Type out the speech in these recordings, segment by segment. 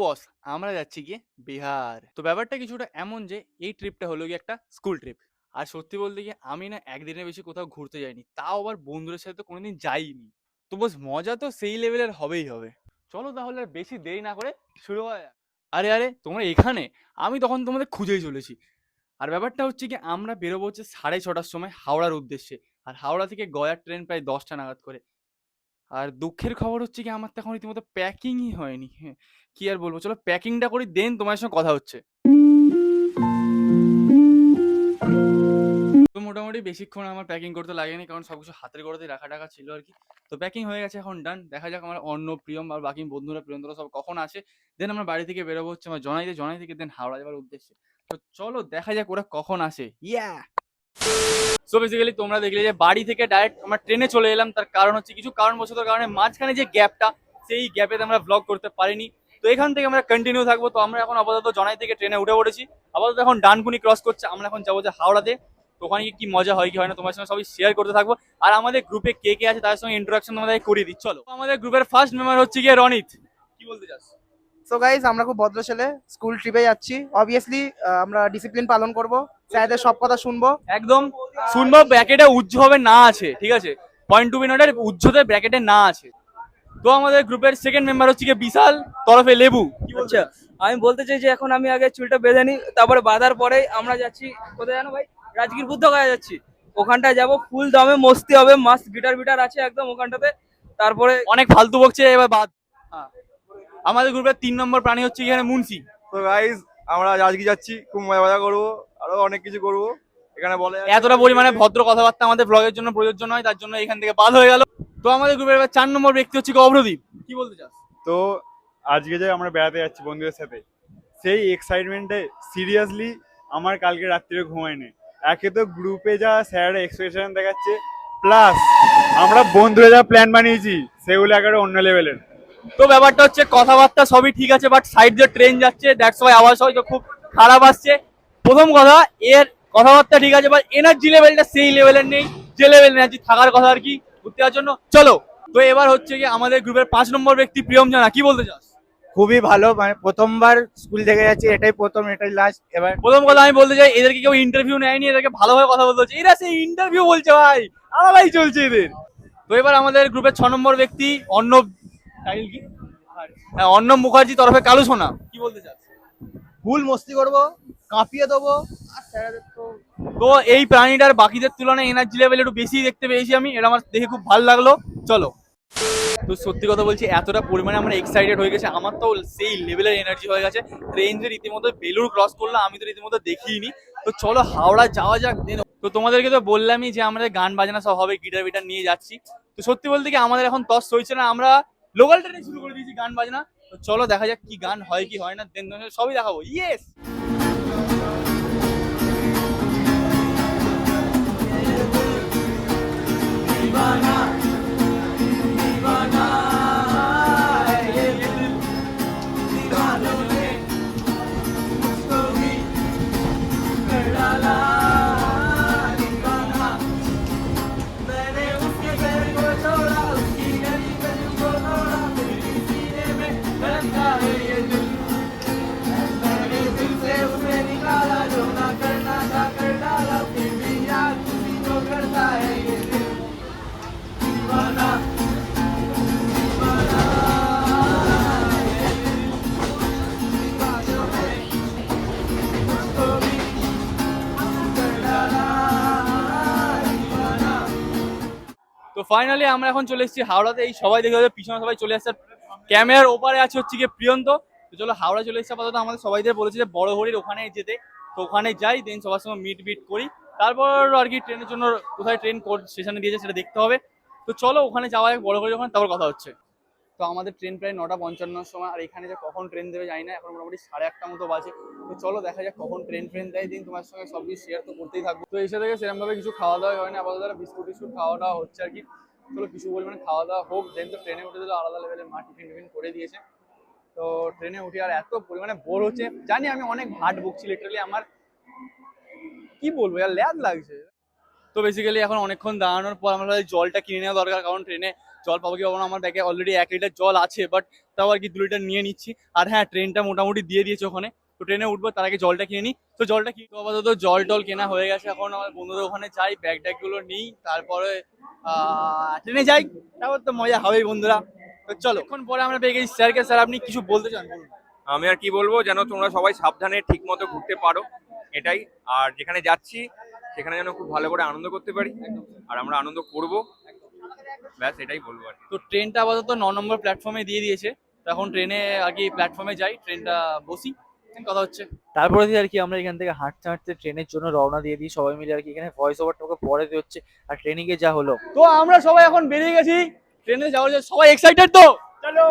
বস আমরা যাচ্ছি গিয়ে বিহার। তো ব্যাপারটা কিছুটা এমন যে, এই ট্রিপটা হলো গিয়ে একটা স্কুল ট্রিপ আর সত্যি বলতে গিয়ে আমি না একদিনের বেশি কোথাও ঘুরতে যাইনি, তাও আবার বন্ধুদের সাথে তো কোনোদিন যাইনি। তো বস মজা তো সেই লেভেলের হবেই হবে। চলো তাহলে আর বেশি দেরি না করে শুরু হয় আরে আরে, তোমরা এখানে? আমি তখন তোমাদের খুঁজেই চলেছি। আর ব্যাপারটা হচ্ছে কি আমরা বেরোবো হচ্ছে সাড়ে ছটার সময় হাওড়ার উদ্দেশ্যে। আর হাওড়া থেকে গয়ার ট্রেন প্রায় দশটা নাগাদ করে। আর দুঃখের খবর হচ্ছে কি, আমার তো এখন রীতিমতো প্যাকিংই হয়নি। হ্যাঁ কি আর বলব? চলো প্যাকিংটা করি দেন তোমার সঙ্গে কথা হচ্ছে। মোটামুটি বেশিক্ষণ আমার প্যাকিং করতে লাগেনি, কারণ সবকিছু হাতের গড়াতে রাখা টাকা ছিল আর কি। তো প্যাকিং হয়ে গেছে এখন ডান দেখা যাক আমার অন্য প্রিয়ম আর বাকি বন্ধুরা প্রিয়ন্তরা সব কখন আসে। দেন আমরা বাড়ি থেকে বেরোবো হচ্ছে আমার জনাই জনাইতে জনাই থেকে দেন হাওড়া যাওয়ার উদ্দেশ্যে। তো চলো দেখা যাক ওরা কখন আসে। ইয়া সো বেসিক্যালি তোমরা দেখলে যে বাড়ি থেকে ডাইরেক্ট আমরা ট্রেনে চলে এলাম। তার কারণ হচ্ছে কিছু কারণবশত কারণে মাঝখানে যে গ্যাপটা সেই গ্যাপে আমরা ব্লগ করতে পারিনি। তো এখান থেকে আমরা কন্টিনিউ থাকব। তো আমরা এখন আপাতত জনাই থেকে ট্রেনে উঠে পড়েছি। আপাতত এখন ডানকুনি ক্রস করছে। আমরা এখন যাব যে হাওড়াতে। তো ওখানে কি মজা হয়, কি হয় না তোমার সঙ্গে সবই শেয়ার করতে থাকব। আর আমাদের গ্রুপে কে কে আছে তার সঙ্গে ইন্ট্রোডাকশন তোমাদের করিয়ে দিচ্ছি চলো। আমাদের গ্রুপের ফার্স্ট মেম্বার হচ্ছে গিয়ে রনিত। কি বলতে চাস? সো গাইজ আমরা খুব ভদ্র ছেলে স্কুল ট্রিপে যাচ্ছি। অবভিয়াসলি আমরা ডিসিপ্লিন পালন করব স্যারদের সব কথা শুনব। একদম শুনব ব্র্যাকেটে উজ্জ হবে না আছে ঠিক আছে? পয়েন্ট টু বি নোটের উজ্জতে ব্র্যাকেটে না আছে। তো আমাদের গ্রুপের সেকেন্ড মেম্বার হচ্ছে গিয়ে বিশাল তরফে লেবু। কি বলছে? আচ্ছা আমি বলতে চাই যে এখন আমি আগে চুলটা বেঁধে নিই তারপরে বাঁধার পরে আমরা যাচ্ছি কোথায় জানো ভাই? রাজগীর বুদ্ধ গায়ে যাচ্ছি। ওখানটায় যাব ফুল দমে মস্তি হবে মাস্ত গিটার বিটার আছে একদম ওখানটাতে। তারপরে অনেক ফালতু বকছে এবার বাদ। হ্যাঁ। আমাদের গ্রুপের তিন নম্বর প্রাণী হচ্ছে এখানে মুন্সি। তো গাইজ আমরা আজকে যাচ্ছি খুব মজা মজা করব আরও অনেক কিছু করব। এখানে বলে এতটা পরিমাণে ভদ্র কথাবার্তা আমাদের ব্লগের জন্য প্রযোজ্য নয় তার জন্য এখান থেকে বাদ হয়ে গেল। তো আমাদের গ্রুপের এবার চার নম্বর ব্যক্তি হচ্ছে অভ্রদীপ? কি বলতে চাস? তো আজকে যে আমরা বেড়াতে যাচ্ছি বন্ধুদের সাথে সেই এক্সাইটমেন্টে সিরিয়াসলি আমার কালকে রাত্রিরে ঘুমায়নি। একে তো গ্রুপে যা স্যার এক্সপ্রেশন দেখাচ্ছে প্লাস আমরা বন্ধুরা যা প্ল্যান বানিয়েছি সেগুলো একেবারে অন্য লেভেলের তো ব্যাপারটা হচ্ছে কথাবার্তা সবই ঠিক আছে বাট সাইড দিয়ে ট্রেন যাচ্ছে দ্যাটস ওয়াই আওয়াজ হয়তো খুব খারাপ আসছে। প্রথম কথা এর কথাবার্তা ঠিক আছে বাট এনার্জি লেভেলটা সেই লেভেলের নেই যে লেভেল এনার্জি থাকার কথা আর কি ঘুরতে যাওয়ার জন্য। চলো তো এবার হচ্ছে কি আমাদের গ্রুপের পাঁচ নম্বর ব্যক্তি প্রিয়ম জানা কি বলতে চাস? খুবই ভালো মানে প্রথমবার স্কুল থেকে যাচ্ছি এটাই প্রথম এটাই লাস্ট এবার প্রথম কথা আমি বলতে চাই এদেরকে কেউ ইন্টারভিউ নেয়নি এদেরকে ভালোভাবে কথা বলতে হচ্ছে। এরা সেই ইন্টারভিউ বলছে ভাই আলাদাই চলছে এদের। তো এবার আমাদের গ্রুপের ছ নম্বর ব্যক্তি অর্ণব টাইটেল কি? হ্যাঁ অর্ণব মুখার্জি তরফে কালু সোনা। কি বলতে চাস ভুল মস্তি করব কাঁপিয়ে দেবো। আর স্যারদের তো তো এই প্রাণীটার বাকিদের তুলনায় এনার্জি লেভেল একটু বেশি দেখতে পেয়েছি আমি এটা আমার দেখে খুব ভালো লাগল। চলো। তো সত্যি কথা বলছি এতটা পরিমাণে আমরা এক্সাইটেড হয়ে গেছে আমার তো সেই লেভেলের এনার্জি হয়ে গেছে। ট্রেন যে রীতিমতো বেলুর ক্রস করল আমি তো রীতিমতো দেখিনি। তো চলো হাওড়া যাওয়া যাক দেন তো তোমাদেরকে তো বললামই যে আমাদের গান বাজনা সব হবে গিটার বিটার নিয়ে যাচ্ছি। তো সত্যি বলতে কি আমাদের এখন তস হয়েছে না আমরা লোকাল ট্রেনে শুরু করে দিয়েছি গান বাজনা। তো চলো দেখা যাক কি গান হয় কি হয় না, দেন সবই দেখাবো। ইয়েস ফাইনালি আমরা এখন চলে এসেছি হাওড়াতে। এই সবাই দেখে পিছনে সবাই চলে আসছে। ক্যামেরার ওপারে আছে হচ্ছে গিয়ে প্রিয়ন্ত। চলো হাওড়া চলে এসেছে আপাতত। আমাদের সবাইদের বলেছে যে বড় হরির ওখানে যেতে। তো ওখানে যাই দেন সবার সঙ্গে মিট মিট করি। তারপর আর কি ট্রেনের জন্য কোথায় ট্রেন স্টেশনে দিয়েছে সেটা দেখতে হবে। তো চলো ওখানে যাওয়া যাক বড় হরির ওখানে, তারপর কথা হচ্ছে। তো আমাদের ট্রেন প্রায় নটা পঞ্চান্নর সময়, আর এখানে যে কখন ট্রেন দেবে জানি না, এখন মোটামুটি সাড়ে আটটা মতো বাজে। তো চলো দেখা যাক কখন ট্রেন ট্রেন দেয় দিন, তোমার সঙ্গে সব কিছু শেয়ার তো করতেই থাকব। তো এসে থেকে সেরকমভাবে কিছু খাওয়া দাওয়া হয় না, আপাতত বিস্কুট টিস্কুট খাওয়া দাওয়া হচ্ছে আর কি। চলো কিছু পরিমাণে খাওয়া দাওয়া হোক দেন তো ট্রেনে উঠে দিল, আলাদা লেভেলের মা টিফিন টিফিন করে দিয়েছে। তো ট্রেনে উঠে আর এত পরিমাণে বোর হচ্ছে। জানি আমি অনেক ভাট বকছি লিটারালি আমার কি বলব আর ল্যাদ লাগছে। তো বেসিক্যালি এখন অনেকক্ষণ দাঁড়ানোর পর আমার জলটা কিনে নেওয়া দরকার, কারণ ট্রেনে জল পাবো কি পাবো না, আমার ব্যাগে অলরেডি এক লিটার জল আছে বাট তাও আর কি দু লিটার নিয়ে নিচ্ছি। আর হ্যাঁ ট্রেনটা মোটামুটি দিয়ে দিয়েছে ওখানে। তো ট্রেনে উঠবো, তার আগে জলটা কিনে নিই। তো জলটা কি আপাতত জল টল কেনা হয়ে গেছে এখন। আমার বন্ধুদের ওখানে যাই ব্যাগ ট্যাগগুলো নিই, তারপরে ট্রেনে যাই। তারপর তো মজা হবেই বন্ধুরা। তো চলো, এখন পরে আমরা পেয়ে গেছি স্যারকে। স্যার, আপনি কিছু বলতে চান? আমি আর কি বলব, যেন তোমরা সবাই সাবধানে ঠিক মতো ঘুরতে পারো। এটাই। আর যেখানে যাচ্ছি, সেখানে যেন খুব ভালো করে আনন্দ করতে পারি। আর আমরা আনন্দ করব। ব্যাস এটাই বলব আর। তো ট্রেনটা আপাতত ন নম্বর প্ল্যাটফর্মে দিয়ে দিয়েছে। তো এখন ট্রেনে আর কি প্ল্যাটফর্মে যাই ট্রেনটা বসি। কথা হচ্ছে। তারপরে আর কি আমরা এখান থেকে হাঁটতে হাঁটতে ট্রেনের জন্য রওনা দিয়ে দিই। সবাই মিলে আর কি এখানে ভয়েস ওভারটা ওকে পরে দিয়ে হচ্ছে। আর ট্রেনিং এ যা হলো। তো আমরা সবাই এখন বেরিয়ে গেছি। ট্রেনে যাওয়ার জন্য সবাই এক্সাইটেড তো? চলো!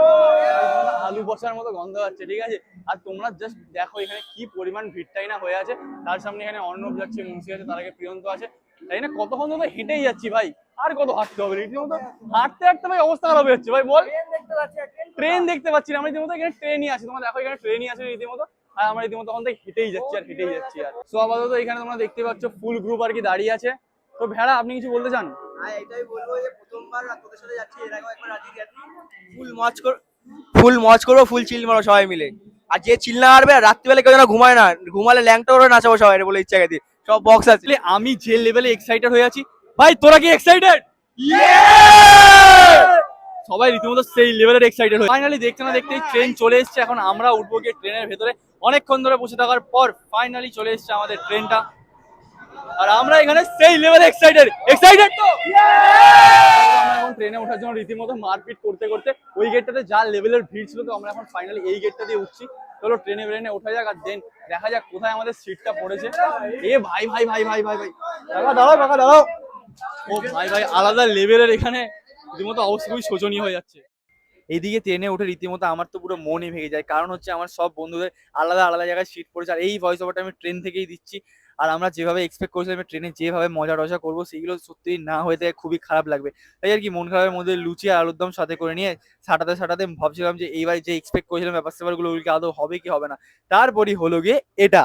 আলু বসার মতো গন্ধ হচ্ছে ঠিক আছে? আর তোমরা জাস্ট দেখো এখানে কি পরিমাণ ভিড়টাই না হয়ে আছে। তার সামনে এখানে অর্ণব যাচ্ছে মুন্সি আছে তার আগে প্রিয়ন্ত আছে। তাই না? কতক্ষণ ধরে হেঁটেই যাচ্ছি ভাই। আর কত হাঁটতে হবে? রীতিমতো হাঁটতে হাঁটতে ভাই অবস্থা খারাপ হয়ে যাচ্ছে। ভাই বল। ট্রেন দেখতে পাচ্ছি না। আমরা রীতিমতো এখানে ট্রেনই আছে। তোমরা দেখো এখানে ট্রেনই আছে রীতিমতো। আর আমরা রীতিমতো থেকে হেঁটেই যাচ্ছি আর হেঁটেই যাচ্ছি আর। সো আপাতত এখানে তোমরা দেখতে পাচ্ছ ফুল গ্রুপ আর কি দাঁড়িয়ে আছে। তো ভেড়া আপনি কিছু বলতে চান? আর এটাই বলব যে প্রথমবার তোদের সাথে যাচ্ছি। এর আগেও একবার রাজি গেছি। ফুল মজ কর ফুল মজ করব ফুল চিল মারো সবাই মিলে। আর যে চিল না মারবে রাত্রিবেলা কেউ যেন ঘুমায় না। ঘুমালে ল্যাংটা করে নাচাবো সবাই বলে ইচ্ছা গেছে। সব বক্স আছে। আমি যে লেভেলে এক্সাইটেড হয়ে আছি ভাই তোরা কি এক্সাইটেড সবাই রীতিমতো সেই লেভেলের এক্সাইটেড হয়ে ফাইনালি দেখতে না দেখতেই ট্রেন চলে এসেছে এখন আমরা উঠবো গিয়ে ট্রেনের ভেতরে। অনেকক্ষণ ধরে বসে থাকার পর ফাইনালি চলে এসেছে আমাদের ট্রেনটা আর আমরা এখানে সেই লেভেলে এক্সাইটেড এক্সাইটেড তো? এখন ট্রেনে ওঠার জন্য রীতিমতো মারপিট করতে করতে ওই গেটটাতে যা লেভেলের ভিড় ছিল তো আমরা এখন ফাইনালি এই গেটটা দিয়ে উঠছি। চলো ট্রেনে ব্রেনে ওঠা যাক আর দেন দেখা যাক কোথায় আমাদের সিটটা পড়েছে। এ ভাই ভাই ভাই ভাই ভাই ভাই। দাঁড়াও দাঁড়াও কাকা দাঁড়াও। ও ভাই ভাই আলাদা লেভেলের এখানে রীতিমতো অবস্থা খুবই শোচনীয় হয়ে যাচ্ছে। এইদিকে ট্রেনে উঠে রীতিমতো আমার তো পুরো মনই ভেঙে যায়। কারণ হচ্ছে আমার সব বন্ধুদের আলাদা আলাদা জায়গায় সিট পড়েছে। আর এই ভয়েস ওভারটা আমি ট্রেন থেকেই দিচ্ছি। আর আমরা যেভাবে এক্সপেক্ট করেছিলাম ট্রেনে যেভাবে মজা টজা করব, সেগুলো সত্যি না হয়ে থাকে খুবই খারাপ লাগবে। তাই আর কি মন খারাপের মধ্যে লুচি আর আলুর দম সাথে করে নিয়ে সাটাতে সাটাতে ভাবছিলাম যে এইবার যে এক্সপেক্ট করেছিলাম ব্যাপার স্যাপারগুলো ওগুলো আদৌ হবে কি হবে না? তারপরই হলো গিয়ে এটা।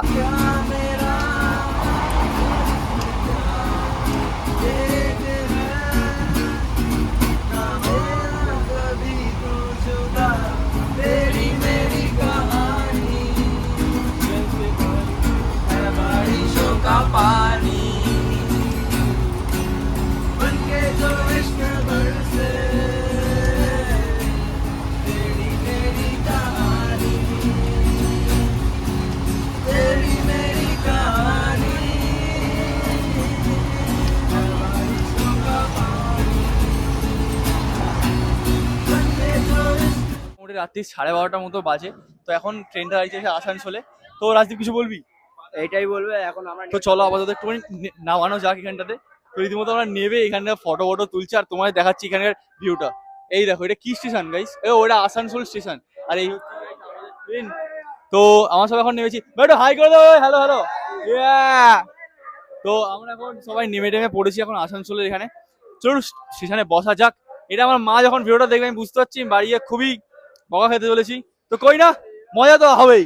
রাত্রি সাড়ে বারোটার মতো বাজে। তো এখন ট্রেনটা দাঁড়িয়েছে এসে আসানসোলে। তো রাজদীপ কিছু বলবি? এইটাই বলবে এখন আমরা তো চলো আপাতত একটু নামানো যাক এখানটাতে। তো রীতিমতো আমরা নেবে এখানে ফটো ফটো তুলছি আর তোমাদের দেখাচ্ছি এখানকার ভিউটা এই দেখো এটা কি স্টেশন গাইস এ ওটা আসানসোল স্টেশন আর এই ট্রেন তো আমার সব এখন নেমেছি। বেটো হাই করে দাও হ্যালো হ্যালো তো আমরা এখন সবাই নেমে টেমে পড়েছি এখন আসানসোলের এখানে। চলুন স্টেশনে বসা যাক। এটা আমার মা যখন ভিডিওটা দেখবে আমি বুঝতে পারছি বাড়ি খুবই বকা খেতে চলেছি। তো কই না? মজা তো হবেই।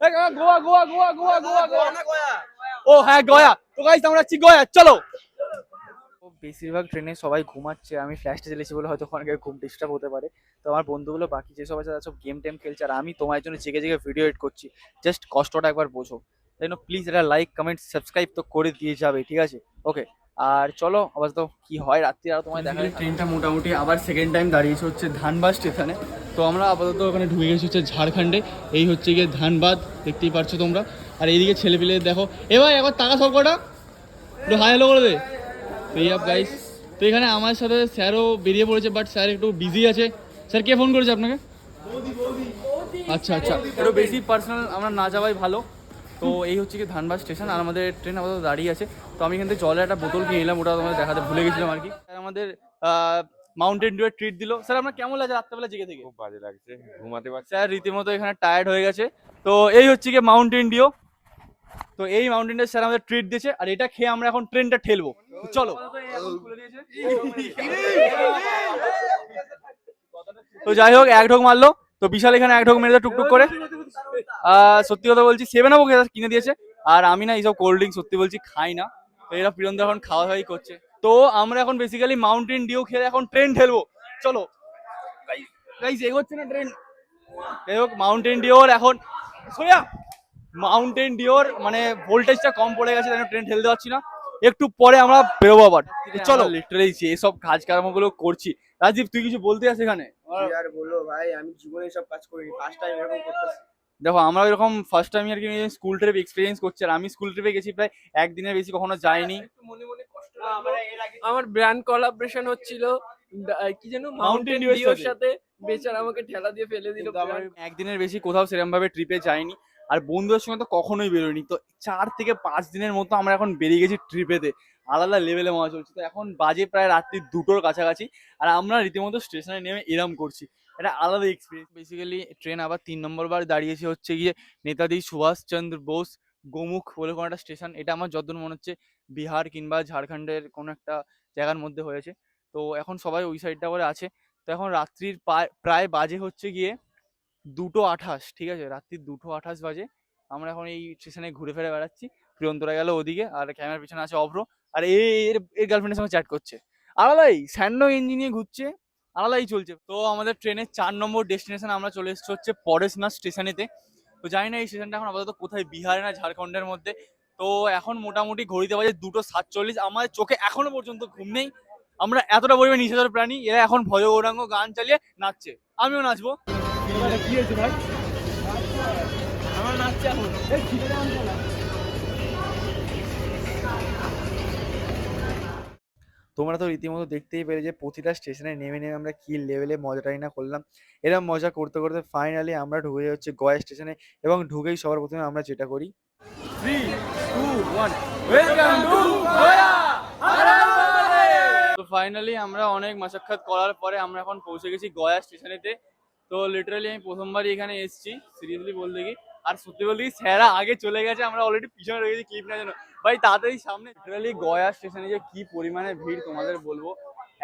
গোয়া গোয়া গোয়া গোয়া গোয়া ও হ্যাঁ গয়া। তো গাইস আমরা যাচ্ছি গয়া। চলো। বেশিরভাগ ট্রেনে সবাই ঘুমাচ্ছে। আমি ফ্ল্যাশটা জ্বেলেছি বলে হয়তো অনেকের ঘুম ডিস্টার্ব হতে পারে। তো আমার বন্ধুগুলো বাকি যেসব আছে সব গেম টেম খেলছে। আর আমি তোমার জন্য জেগে জেগে ভিডিও এডিট করছি। জাস্ট কষ্টটা একবার বোঝো। তাই প্লিজ এটা লাইক কমেন্ট সাবস্ক্রাইব তো করে দিয়ে যাবে, ঠিক আছে? ওকে আর চলো আবার তো কি হয় রাত্রি আর তোমায় দেখা। ট্রেনটা মোটামুটি আবার সেকেন্ড টাইম দাঁড়িয়েছে হচ্ছে ধানবাদ স্টেশনে তো আমরা আপাতত ওখানে ঢুকে গেছি হচ্ছে ঝাড়খণ্ডে। এই হচ্ছে গিয়ে ধানবাদ দেখতেই পারছ তোমরা। আর এইদিকে ছেলে পেলে দেখো। এ ভাই একবার টাকা সব কটা। একটু হাই হ্যালো করে দে। তো আপ গাইস তো এখানে আমার সাথে স্যারও বেরিয়ে পড়েছে বাট স্যার একটু বিজি আছে। স্যার কে ফোন করেছে আপনাকে? আচ্ছা আচ্ছা। একটু বেশি পার্সোনাল আমরা না যাওয়াই ভালো। তো এই হচ্ছে কি ধানবাদ স্টেশন আর আমাদের ট্রেন আপাতত দাঁড়িয়ে আছে। তো আমি এখান থেকে জলের একটা বোতল কিনে নিলাম ওটা তোমাদের দেখাতে ভুলে গেছিলাম আর কি। আমাদের মাউন্টেন ডিউয়ের ট্রিট দিল। স্যার আপনার কেমন লাগছে রাত্রেবেলা জেগে থেকে? খুব বাজে লাগছে ঘুমাতে পারছি। স্যার রীতিমতো এখানে টায়ার্ড হয়ে গেছে। তো এই হচ্ছে কি মাউন্টেন ডিও তো এই মাউন্টেন ডিও স্যার আমাদের ট্রিট দিয়েছে আর এটা খেয়ে আমরা এখন ট্রেনটা ঠেলবো। চলো। তো যাই হোক এক ঢোক মারলো। তো বিশাল এখানে এক ঢোক মেরে টুকটুক করে। সত্যি কথা বলছি সেভেন আপও কিনে দিয়েছে। আর আমি না এইসব কোল্ড ড্রিঙ্ক সত্যি বলছি খাই না। তো এরা প্রিয়ন্ত এখন খাওয়া দাওয়াই করছে। তো আমরা এখন বেসিক্যালি মাউন্টেন ডিউ খেলে এখন ট্রেন ঠেলবো। চলো। গাইস এগোচ্ছে না ট্রেন যাই হোক মাউন্টেন ডিওর এখন সোয়া মাউন্টেন ডিওর মানে ভোল্টেজটা কম পড়ে গেছে তাই ট্রেন ঠেলতে পারছি না। একটু পরে আমরা বেরোবো আবার। চলো। লিটারালি যেসব কাজ কার্মগুলো করছি। রাজীব তুই কিছু বলতে আছিস এখানে? আর বলব ভাই আমি জীবনে সব কাজ করিনি। ফার্স্ট টাইম এরকম করতেছি। দেখো আমরা এরকম ফার্স্ট টাইম আর কি স্কুল ট্রিপ এক্সপিরিয়েন্স করছি আর আমি স্কুল ট্রিপে গেছি প্রায় একদিনের বেশি কখনো যাইনি। মনে মনে আমার ব্র্যান্ড কোলাবরেশন হচ্ছিল কি যেন মাউন্টেন ডিউর সাথে। বেচার আমাকে ঠেলা দিয়ে ফেলে দিল একদিনের বেশি কোথাও সেরকম ভাবে ট্রিপে যাইনি আর বন্ধুদের সঙ্গে তো কখনোই বেরোয়নি তো চার থেকে পাঁচ দিনের মতো আমরা এখন বেরিয়ে গেছি ট্রিপেতে আলাদা লেভেলে মজা চলছে। তো এখন বাজে প্রায় রাত্রি দুটোর কাছাকাছি আর আমরা রীতিমতো স্টেশনে নেমে এরাম করছি। এটা আলাদা এক্সপিরিয়েন্স বেসিক্যালি ট্রেন আবার তিন নম্বর বার দাঁড়িয়েছে হচ্ছে গিয়ে নেতাজি সুভাষচন্দ্র বোস গোমুখ বলে কোনো একটা স্টেশন এটা আমার যতদূর মনে হচ্ছে বিহার কিংবা ঝাড়খণ্ডের কোনো একটা জায়গার মধ্যে হয়েছে। তো এখন সবাই ওই সাইডটা করে আছে। তো এখন রাত্রির প্রায়- বাজে হচ্ছে গিয়ে দুটো আঠাশ, ঠিক আছে? রাত্রির দুটো আঠাশ বাজে। আমরা এখন এই স্টেশনে ঘুরে ফিরে বেড়াচ্ছি। প্রিয়ন্তরা গেল ওদিকে আর ক্যামেরার পিছনে আছে অভ্র। আর এর এর গার্লফ্রেন্ডের সঙ্গে চ্যাট করছে। আলাদাই স্যান্ডো ইঞ্জিন নিয়ে ঘুরছে। আলাদাই চলছে। তো আমাদের ট্রেনের চার নম্বর ডেস্টিনেশন আমরা চলে এসেছি হচ্ছে পরেশনাথ স্টেশনেতে। তো জানি না এই স্টেশনটা এখন আপাতত কোথায়? বিহারে না ঝাড়খণ্ডের মধ্যে। তো এখন মোটামুটি ঘড়িতে বাজে দুটো সাতচল্লিশ। আমাদের চোখে এখনও পর্যন্ত ঘুম নেই। আমরা এতটা পরিমাণে নিশাচর প্রাণী। এরা এখন ভয় গৌরাঙ্গ গান চালিয়ে নাচছে। আমিও নাচবো। কি হয়েছে ভাই? আমরা নাচছি এখন তোমরা তো রীতিমতো দেখতেই পেলে যে প্রতিটা স্টেশনে নেমে নেমে আমরা কি লেভেলে মজাটাই না করলাম। এরকম মজা করতে করতে ফাইনালি আমরা ঢুকে যাচ্ছি গয়া স্টেশনে এবং ঢুকেই সবার প্রথমে আমরা যেটা করি। To Goa! তো ফাইনালি আমরা অনেক মাসাক্ষাৎ করার পরে আমরা এখন পৌঁছে গেছি গয়া স্টেশনেতে তো লিটারালি আমি প্রথমবারই এখানে এসেছি সিরিয়াসলি বলতে কি। আর সত্যি বলতে স্যারা আগে চলে গেছে, আমরা অলরেডি পিছনে রয়েছি ক্লিপ নেওয়ার জন্য। ভাই, তাড়াতাড়ি সামনে। লিটারালি গয়া স্টেশনে যে কি পরিমাণে ভিড় তোমাদের বলব।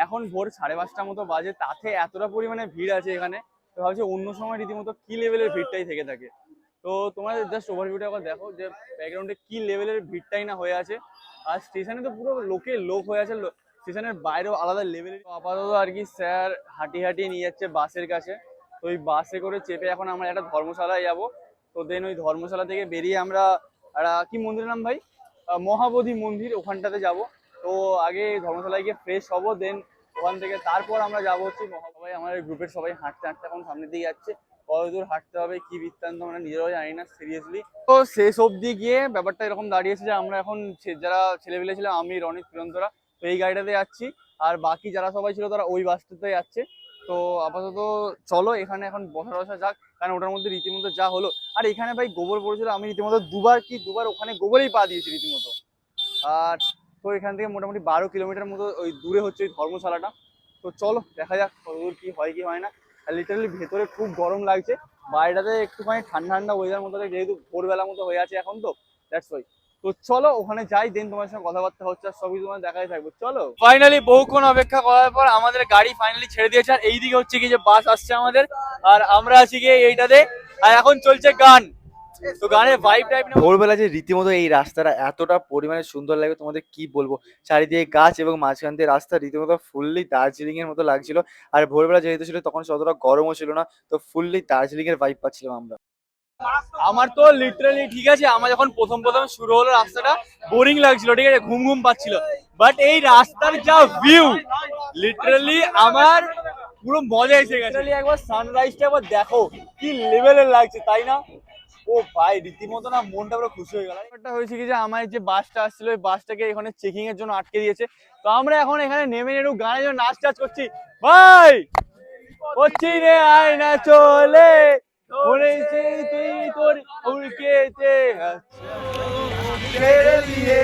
এখন ভোর সাড়ে পাঁচটা মতো বাজে, তাতে এতটা পরিমাণে ভিড় আছে এখানে, তো ভাবছি অন্য সময় রীতিমতো কি লেভেলের ভিড়টাই থেকে থাকে। তো তোমাদের জাস্ট ওভারভিউটা একবার দেখো যে ব্যাকগ্রাউন্ডে কি লেভেলের ভিড়টাই না হয়ে আছে। আর স্টেশনে তো পুরো লোকে লোক হয়ে আছে স্টেশনের বাইরেও আলাদা লেভেলের আপাতত আর কি স্যার হাঁটি হাঁটিয়ে নিয়ে যাচ্ছে বাসের কাছে। তো ওই বাসে করে চেপে এখন আমরা একটা ধর্মশালায় যাব। তো দেন ওই ধর্মশালা থেকে বেরিয়ে আমরা কি মন্দিরের নাম ভাই? মহাবোধি মন্দির ওখানটাতে যাব। তো আগে ধর্মশালায় গিয়ে ফ্রেশ হব দেন ওখান থেকে তারপর আমরা যাব হচ্ছে মহা- সবাই আমাদের গ্রুপের সবাই হাঁটতে হাঁটতে এখন সামনের দিকে যাচ্ছে। কত দূর হাঁটতে হবে, কি বৃত্তান্ত আমরা নিজেরাও জানি না সিরিয়াসলি তো শেষ অবধি গিয়ে ব্যাপারটা এরকম দাঁড়িয়েছে যে আমরা এখন যারা ছেলেপেলে ছিলাম আমি, রনিত, প্রিয়ন্তরা, তো এই গাড়িটাতে যাচ্ছি। আর বাকি যারা সবাই ছিল, তারা ওই বাসটাতে যাচ্ছে। তো আপাতত চলো, এখানে এখন বসা বসা যাক। কারণ ওটার মধ্যে রীতিমতো যা হলো। আর এখানে ভাই গোবর পড়েছিল, আমি রীতিমতো দুবার কি দুবার ওখানে গোবরেই পা দিয়েছি রীতিমতো। আর তো এখান থেকে মোটামুটি বারো কিলোমিটার মতো ওই দূরে হচ্ছে ওই ধর্মশালাটা। তো চলো, দেখা যাক কতদূর কি হয় কি হয় না। আর লিটারালি ভেতরে খুব গরম লাগছে। বাইরেটাতে একটুখানি ঠান্ডা ঠান্ডা ওয়েদার মতো যেহেতু ভোরবেলার মতো হয়ে আছে এখন তো দ্যাটস ওয়াই তো চলো ওখানে যাই দেন তোমার সঙ্গে কথাবার্তা হচ্ছে আর সবই তোমার দেখাই থাকব। চলো। ফাইনালি বহুক্ষণ অপেক্ষা করার পর আমাদের গাড়ি ফাইনালি ছেড়ে দিয়েছে আর এইদিকে হচ্ছে কি যে বাস আসছে আমাদের আর আমরা আছি গিয়ে এইটাতে আর এখন চলছে গান। তো গানের ভাইব টাইপ ভোরবেলা যে রীতিমতো এই রাস্তাটা এতটা পরিমাণে সুন্দর লাগে তোমাদের কি বলব? চারিদিকে গাছ এবং মাঝখান দিয়ে রাস্তা রীতিমতো ফুললি দার্জিলিং এর মতো লাগছিল আর ভোরবেলা যেহেতু ছিল তখন অতটা গরমও ছিল না তো ফুললি দার্জিলিং এর ভাইব পাচ্ছিলাম আমরা। আমার তো লিটারালি ঠিক আছে, আমার যখন প্রথম প্রথম শুরু হলো রাস্তাটা বোরিং লাগছিল, ঠিক আছে, ঘুম ঘুম পাচ্ছিল। বাট এই রাস্তার যা ভিউ লিটারালি আমার পুরো মজা এসে গেছে। একবার সানরাইজটা একবার দেখো, কি লেভেলের লাগছে, তাই না? ও ভাই, রীতিমতো না মনটা পুরো খুশি হয়ে গেল। ব্যাপারটা হয়েছে কি যে, আমার যে বাসটা আসছিল, ওই বাসটাকে এখানে চেকিং এর জন্য আটকে দিয়েছে। তো আমরা এখন এখানে নেমে একটু গানের জন্য নাচ টাচ করছি। ভাই করছি রে আয়না চলে। মরেছে তুই তোর উড়কেতে ছেড়ে দিয়ে।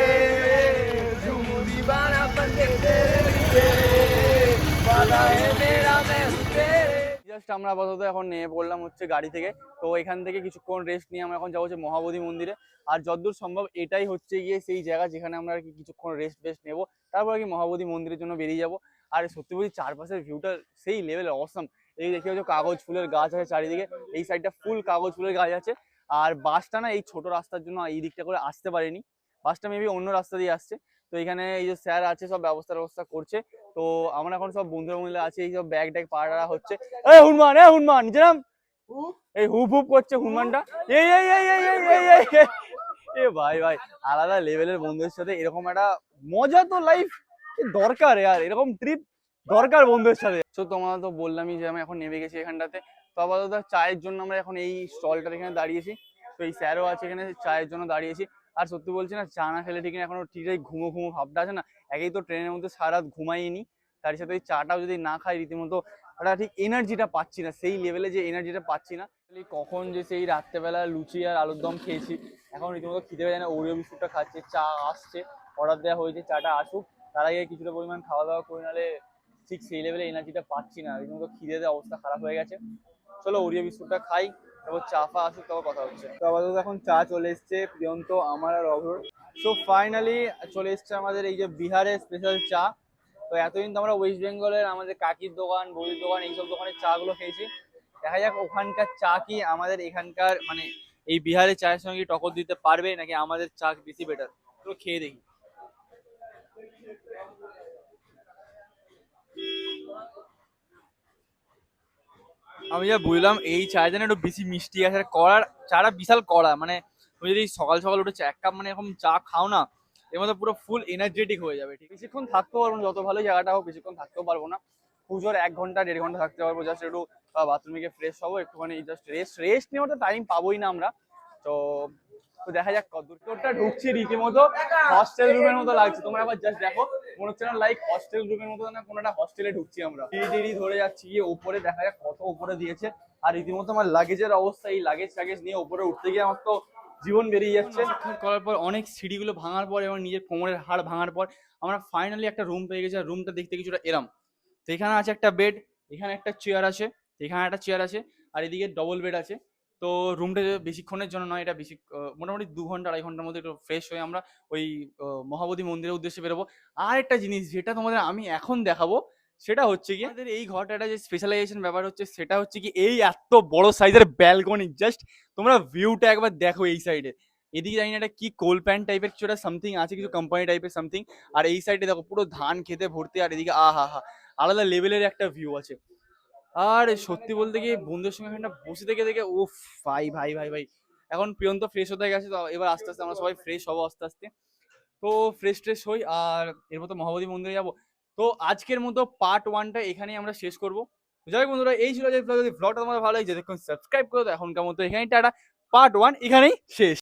জাস্ট আমরা আপাতত এখন নেমে পড়লাম হচ্ছে গাড়ি থেকে। তো এখান থেকে কিছুক্ষণ রেস্ট নিয়ে আমরা এখন যাব হচ্ছে মহাবোধি মন্দিরে। আর যতদূর সম্ভব এটাই হচ্ছে গিয়ে সেই জায়গা যেখানে আমরা আর কি কিছুক্ষণ রেস্ট বেস্ট নেব। তারপর আর কি মহাবোধি মন্দিরের জন্য বেরিয়ে যাব। আর সত্যি বলছি চারপাশের ভিউটা সেই লেভেল অসম এই দেখতে পাচ্ছ কাগজ ফুলের গাছ আছে চারিদিকে। এই সাইডটা ফুল কাগজ ফুলের গাছ আছে। আর বাসটা না এই ছোট রাস্তার জন্য এই দিকটা করে আসতে পারেনি। বাসটা মেবি অন্য রাস্তা দিয়ে আসছে। তো এখানে এই যে স্যার আছে, সব ব্যবস্থা ব্যবস্থা করছে। তো আমরা এখন সব বন্ধুরা মহিলা আছে, এই সব ব্যাগ ট্যাগ পাড়া হচ্ছে। এই হনুমান এ হনুমান নিজের নাম এই হুপ হুপ করছে হনুমানটা। এই এই এই এই এই এই এই এ ভাই ভাই, আলাদা লেভেলের বন্ধুদের সাথে এরকম একটা মজা তো লাইফ দরকার আর এরকম ট্রিপ দরকার বন্ধুদের সাথে। তো তোমরা তো বললামই যে আমি এখন নেমে গেছি এখানটাতে। তো আপাতত চায়ের জন্য আমরা এখন এই স্টলটার এখানে দাঁড়িয়েছি। তো এই স্যারও আছে এখানে চায়ের জন্য দাঁড়িয়েছি। আর সত্যি বলছি না, চা না খেলে ঠিক না এখনও ঠিক ঘুমো ঘুমো ভাবটা আছে না। একেই তো ট্রেনের মধ্যে সারা রাত ঘুমাইনি। তার সাথে ওই চাটাও যদি না খাই, রীতিমতো একটা ঠিক এনার্জিটা পাচ্ছি না, সেই লেভেলে যে এনার্জিটা পাচ্ছি না। কখন যে সেই রাত্রেবেলা লুচি আর আলুর দম খেয়েছি, এখন রীতিমতো খিদে পেয়ে না, ওরিও বিস্কুটটা খাচ্ছে, চা আসছে, অর্ডার দেওয়া হয়েছে, চাটা আসুক। তার আগে কিছুটা পরিমাণ খাওয়া দাওয়া করে নাহলে ঠিক সেই লেভেলে এনার্জিটা পাচ্ছি না। রীতিমতো খিদে দেওয়া অবস্থা খারাপ হয়ে গেছে। চলো ওরিও বিস্কুটটা খাই, তারপর চা ফা আসুক, তারপর কথা হচ্ছে। তো আপাতত এখন চা চলে এসছে, প্রিয়ন্ত, আমার আর অভ্র সো ফাইনালি চলে এসছে আমাদের এই যে বিহারের স্পেশাল চা। তো এতদিন তো আমরা ওয়েস্ট বেঙ্গলের আমাদের কাকির দোকান, বৌদির দোকান, এইসব দোকানের চা গুলো খেয়েছি। দেখা যাক ওখানকার চা কি আমাদের এখানকার মানে এই বিহারের চায়ের সঙ্গে টকর দিতে পারবে, নাকি আমাদের চা বেশি বেটার তো খেয়ে দেখি। আমি যা বুঝলাম, এই চা যেন একটু বেশি মিষ্টি আছে কড়ার চাটা বিশাল কড়া মানে তুমি যদি সকাল সকাল উঠে এক কাপ মানে এরকম চা খাও না, এর মধ্যে পুরো ফুল এনার্জেটিক হয়ে যাবে, ঠিক বেশিক্ষণ থাকতেও পারব না, যত ভালো জায়গাটা হোক বেশিক্ষণ থাকতেও পারব না। পুজোর এক ঘণ্টা, দেড় ঘণ্টা থাকতে পারব জাস্ট একটু বাথরুমে গিয়ে ফ্রেশ হব, একটুখানি জাস্ট রেস্ট রেস্ট নেওয়ার তো টাইম পাবোই না আমরা। তো তো দেখা যাক কত দূরটা ঢুকছি রীতিমতো হস্টেল রুমের মতো লাগছে। তোমরা আবার জাস্ট দেখো। মনে হচ্ছে না লাইক হস্টেল রুমের মতো না, কোনো একটা হস্টেলে ঢুকছি আমরা। সিঁড়ি টিড়ি ধরে যাচ্ছি, গিয়ে উপরে দেখা যাক কত উপরে দিয়েছে। আর রীতিমতো আমার লাগেজের অবস্থা, এই লাগেজ টাগেজ নিয়ে উপরে উঠতে গিয়ে আমার তো জীবন বেরিয়ে যাচ্ছে। করার পর অনেক সিঁড়িগুলো ভাঙার পর এবং নিজের কোমরের হাড় ভাঙার পর আমরা ফাইনালি একটা রুম পেয়ে গেছি। আর রুমটা দেখতে কিছুটা এরম। তো এখানে আছে একটা বেড এখানে একটা চেয়ার আছে এখানে একটা চেয়ার আছে, আর এদিকে ডবল বেড আছে। তো রুমটা বেশিক্ষণের জন্য নয়, এটা বেশি মোটামুটি দু ঘণ্টা, আড়াই ঘণ্টার মধ্যে একটু ফ্রেশ হয়ে আমরা ওই মহাবোধি মন্দিরের উদ্দেশ্যে বেরোবো। আর একটা জিনিস যেটা তোমাদের আমি এখন দেখাবো, সেটা হচ্ছে কি আমাদের এই ঘরটাটা যে স্পেশালাইজেশন ব্যাপার হচ্ছে, সেটা হচ্ছে কি এই এত বড় সাইজের ব্যালকনি জাস্ট তোমরা ভিউটা একবার দেখো এই সাইডে এদিকে জানি না এটা কি কোল প্যান্ট টাইপের কিছু একটা সামথিং আছে, কিছু কোম্পানি টাইপের সামথিং আর এই সাইডে দেখো পুরো ধান খেতে ভর্তি, আর এদিকে আহা হা, আলাদা লেভেলের একটা ভিউ আছে। আর সত্যি বলতে কি বন্ধুদের সঙ্গে এখানটা বসে থেকে দেখে, উফ, ভাই ভাই ভাই ভাই। এখন প্রিয়ন্ত ফ্রেশ হতে গেছে, তো এবার আস্তে আস্তে আমরা সবাই ফ্রেশ হব আস্তে আস্তে। তো ফ্রেশ ট্রেশ হই, আর এরপর তো মহাবোধি মন্দিরে যাব। তো আজকের মতো পার্ট ওয়ানটা এখানেই আমরা শেষ করব। যাই বন্ধুরা, এই ছিল যে যদি ব্লগটা তোমাদের ভালো লাগে দেখুন সাবস্ক্রাইব করে দাও, এখনকার মতো এখানেই টাটা। পার্ট ওয়ান এখানেই শেষ।